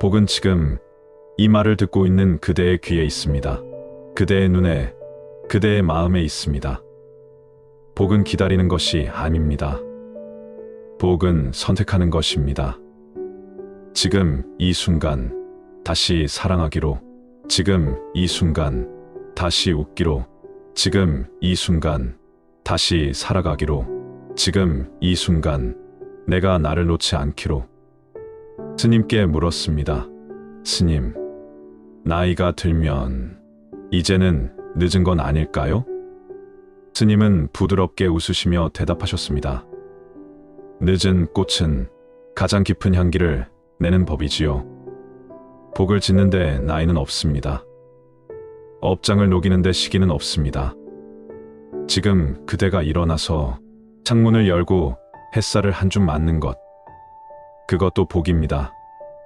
복은 지금 이 말을 듣고 있는 그대의 귀에 있습니다. 그대의 눈에, 그대의 마음에 있습니다. 복은 기다리는 것이 아닙니다. 복은 선택하는 것입니다. 지금 이 순간 다시 사랑하기로, 지금 이 순간 다시 웃기로, 지금 이 순간 다시 살아가기로, 지금 이 순간 내가 나를 놓지 않기로. 스님께 물었습니다. 스님, 나이가 들면 이제는 늦은 건 아닐까요? 스님은 부드럽게 웃으시며 대답하셨습니다. 늦은 꽃은 가장 깊은 향기를 내는 법이지요. 복을 짓는데 나이는 없습니다. 업장을 녹이는데 시기는 없습니다. 지금 그대가 일어나서 창문을 열고 햇살을 한 줌 맞는 것. 그것도 복입니다.